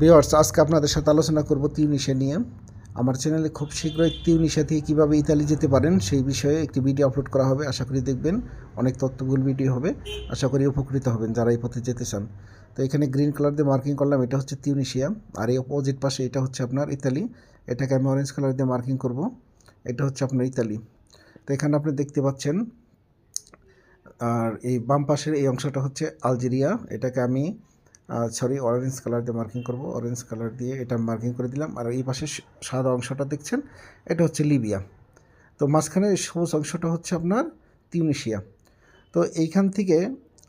Viewers আজকে আপনাদের সাথে আলোচনা করব তিউনিশিয়া নিয়ে। আমার চ্যানেলে খুব শীঘ্রই তিউনিশিয়া থেকে কীভাবে ইতালি যেতে পারেন সেই বিষয়ে একটি ভিডিও আপলোড করা হবে। আশা করি দেখবেন অনেক তথ্যবহুল ভিডিও হবে। আশা করি উপকৃত হবেন যারা এই পথে যেতে চান। তো এখানে গ্রিন কালার দিয়ে মার্কিং করলাম, এটা হচ্ছে তিউনিশিয়া আর এই অপোজিট পাশে এটা হচ্ছে আপনার ইতালি। এটাকে আমি অরেঞ্জ কালার দিয়ে মার্কিং করব। এটা হচ্ছে আপনার ইতালি। তো এখানে আপনি দেখতে পাচ্ছেন, আর এই বাম পাশের এই অংশটা হচ্ছে আলজেরিয়া। এটাকে আমি সরি অরেঞ্জ কালার দিয়ে মার্কিং করব। অরেঞ্জ কালার দিয়ে এটা মার্কিং করে দিলাম। আর এই পাশে সাদা অংশটা দেখছেন, এটা হচ্ছে লিবিয়া তো মাঝখানে সবুজ অংশটা হচ্ছে আপনার তিউনিশিয়া তো এইখান থেকে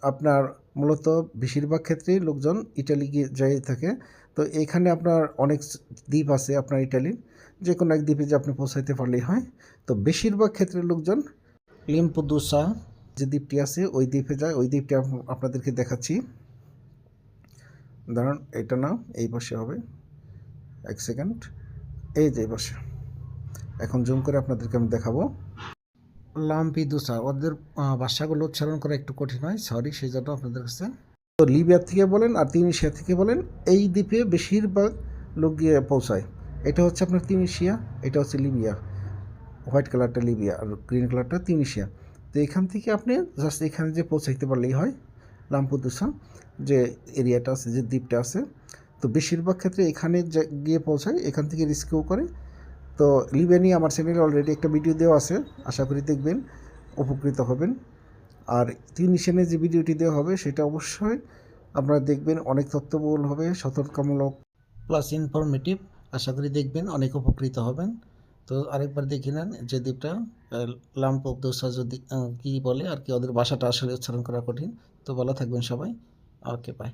আপনার মূলত বেশিরভাগ ক্ষেত্রেই লোকজন ইটালি গিয়ে যাই থাকে। তো এইখানে আপনার অনেক দ্বীপ আছে আপনার ইটালির যে কোনো এক দ্বীপে যে আপনি পৌঁছাইতে পারলেই হয়। তো বেশিরভাগ ক্ষেত্রে লোকজন লিম্পুদুসা যে দ্বীপটি আছে, ওই দ্বীপে যায়। ওই দ্বীপটি আপনাদেরকে দেখাচ্ছি। ধরুন এটা না এই পাশে হবে। এক সেকেন্ড। এই যে পাশে। এখন জুম করে আপনাদেরকে আমি দেখাবো। লাম্পিদুসা, ওদের ভাষাগুলো উচ্চারণ করা একটু কঠিন হয়, সরি, সেই জন্য আপনাদের কাছে। তো লিবিয়া থেকে বলেন আর তিউনিশিয়া থেকে বলেন, এই দ্বীপে বেশিরভাগ লোক গিয়ে পৌঁছায়। এটা হচ্ছে আপনার তিউনিশিয়া, এটা হচ্ছে লিবিয়া। হোয়াইট কালারটা লিবিয়া আর গ্রিন কালারটা তিউনিশিয়া। তো এখান থেকে আপনি জাস্ট এখানে যে পৌঁছাইতে পারলেই হয়। লাম্পুদুসা যে এরিয়াটা আছে, যে দ্বীপটা আছে, তো বেশিরভাগ ক্ষেত্রে এখানে গিয়ে পৌঁছায়, এখান থেকে রিস্কেও করে। তো লিবিয়া নিয়ে আমার চ্যানেলে অলরেডি একটা ভিডিও দেওয়া আছে, আশা করি দেখবেন, উপকৃত হবেন। আর তিউনিশিয়ানে যে ভিডিওটি দেওয়া হবে, সেটা অবশ্যই আপনারা দেখবেন, অনেক তথ্যবহুল হবে, সতর্কমূলক প্লাস ইনফরমেটিভ আশা করি দেখবেন, অনেক উপকৃত হবেন। তো আরেকবার দেখে নেন যে দ্বীপটা লাম্প দোসা যদি কী বলে আর কি, ওদের ভাষাটা আসলে উচ্চারণ করা কঠিন। তো ভালো থাকবেন সবাই। Okay bye